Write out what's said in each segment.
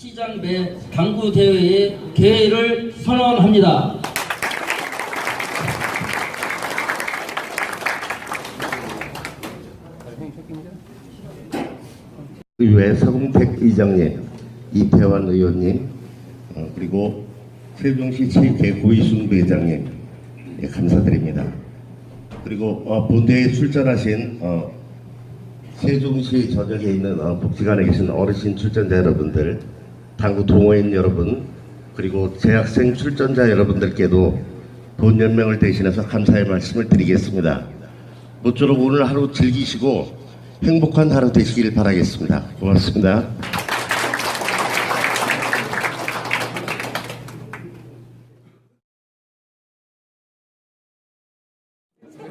시장 내 당구 대회의 개회를 선언합니다. 의회 서금택 의장님, 이태환 의원님, 어, 그리고 세종시 체육회 고이순 부회장님 예, 감사드립니다. 그리고 어, 본대에 출전하신 어, 세종시 전역에 있는 어, 복지관에 계신 어르신 출전자 여러분들, 당구 동호인 여러분, 그리고 재학생 출전자 여러분들께도 본 연명을 대신해서 감사의 말씀을 드리겠습니다. 모쪼록 오늘 하루 즐기시고 행복한 하루 되시길 바라겠습니다. 고맙습니다.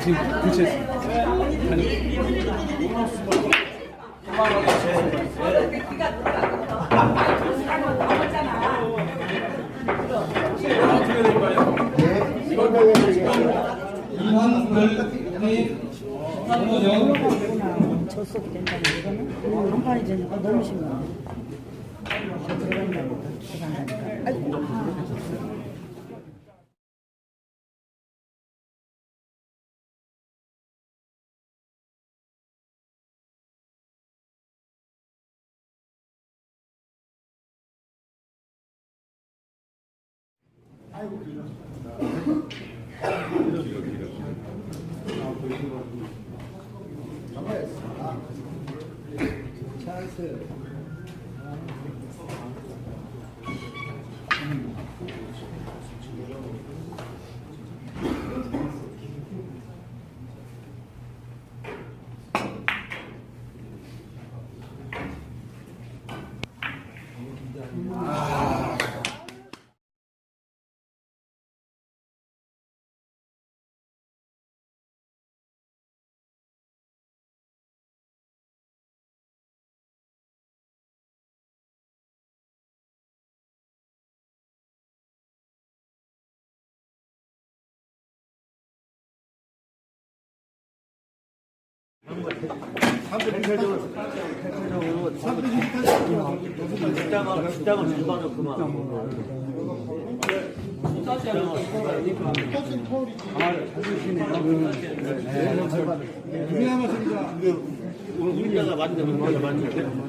지금 교체했습니다. 저속이 된다는 이거는 한 판이 되니까 너무. 저 들어간다니까 들어간다니까. 아이고 길었습니다. 길어 길어 길어. 아 보시고 정말 아, 그 찬스. 우리나라 맞는 거 맞는 거 맞는 거